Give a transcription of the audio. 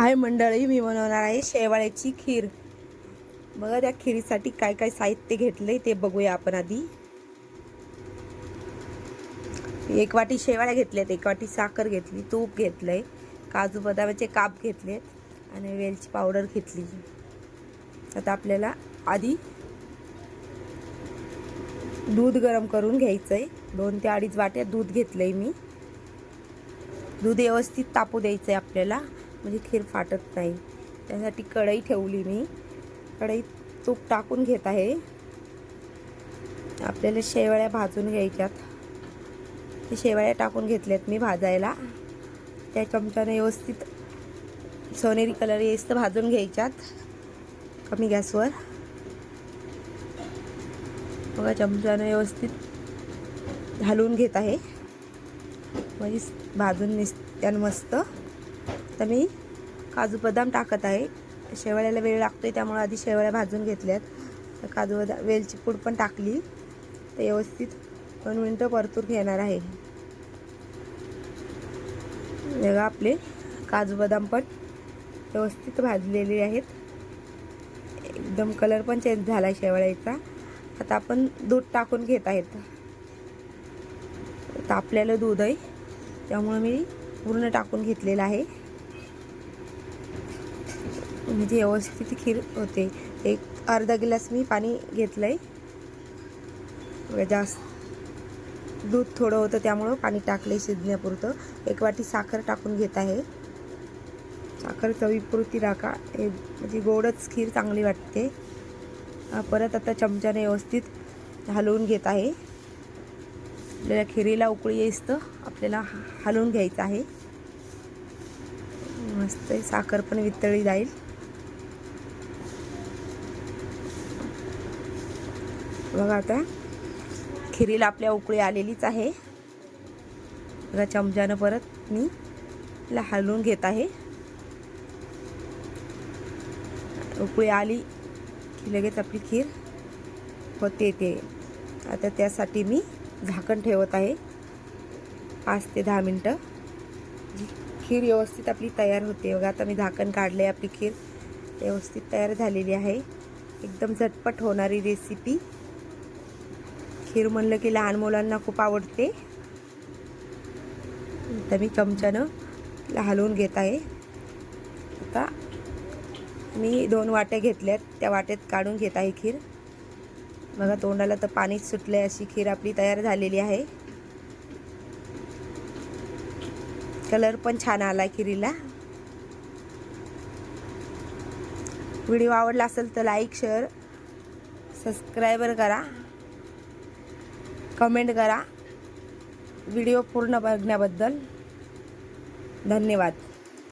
हाय मंडळी मी बनवणार आहे शेवाळ्याची खीर. बघा त्या खिरीसाठी काय काय साहित्य घेतलंय ते बघूया आपण आधी. एक वाटी शेवाळ्या घेतल्यात एक वाटी साखर घेतली तूप घेतलंय काजू बदामाचे काप घेतलेत आणि वेलची पावडर घेतली. आता आपल्याला आधी दूध गरम करून घ्यायचं आहे दोन ते अडीच वाट्या दूध घेतलंय मी. दूध व्यवस्थित तापू द्यायचं आहे आपल्याला. म्हणजे खीर फाटत नाही. त्यासाठी कढई ठेवली मी. कढईत तूप टाकून घेत आहे. आपल्याला शेवाळ्या भाजून घ्यायच्यात. ते शेवाळ्या टाकून घेतल्यात मी भाजायला. त्या चमच्याने व्यवस्थित सोनेरी कलर येस्त भाजून घ्यायच्यात. कमी गॅसवर. बघा चमच्याने व्यवस्थित घालून घेत आहे. म्हणजे भाजून निसत्यान मस्त तर मी काजू बदाम टाकत आहे. शेवळ्याला वेळ लागतो आहे त्यामुळे आधी शेवळ्या भाजून घेतल्यात. तर काजू बदाम वेलची पूड पण टाकली. तर व्यवस्थित दोन मिनटं परतून घेणार आहे. बघा आपले काजू बदाम पण व्यवस्थित भाजलेले आहेत. एकदम कलर पण चेंज झाला आहे शेवळ्याचा. आता आपण दूध टाकून घेत आहेत. तापलेलं दूध आहे. त्यामुळे मी पूर्ण टाकून घेतलेलं आहे. म्हणजे व्यवस्थित खीर होते. एक अर्धा गिलास मी पाणी घेतलं आहे जास्त दूध थोडं होतं त्यामुळं पाणी टाकलं आहे शिजण्यापुरतं. एक वाटी साखर टाकून घेत आहे. साखर चवीपुरती टाका हे म्हणजे गोडच खीर चांगली वाटते. परत आता चमच्याने व्यवस्थित हलवून घेत आहे. आपल्याला खिरीला उकळी येईस तर आपल्याला हलवून घ्यायचं आहे. मस्त साखर पण वितळी जाईल. बघा आता. खिरीला आपल्या उकळी आलेलीच आहे. बघा चमच्यानं परत मी तिला हलवून घेत आहे. उकळी आली की लगेच आपली खीर होते ते. आता त्यासाठी मी झाकण ठेवत आहे. पाच ते दहा मिनटं. जी खीर व्यवस्थित आपली तयार होते. बघा आता मी झाकण काढले आपली खीर व्यवस्थित तयार झालेली आहे. एकदम झटपट होणारी रेसिपी खीर म्हणलं की लहान मुलांना खूप आवडते. तर मी चमच्यानं हलवून घेत आहे. आता मी दोन वाट्या घेतल्यात. त्या वाट्यात काढून घेत आहे खीर. बघा तोंडाला तर पाणीच सुटलं आहे अशी खीर आपली तयार झालेली आहे. कलर पण छान आला खिरीला. व्हिडिओ आवडला असेल तर लाईक शेअर सबस्क्रायबर करा. कमेंट करा. व्हिडिओ पूर्ण बघण्याबद्दल धन्यवाद.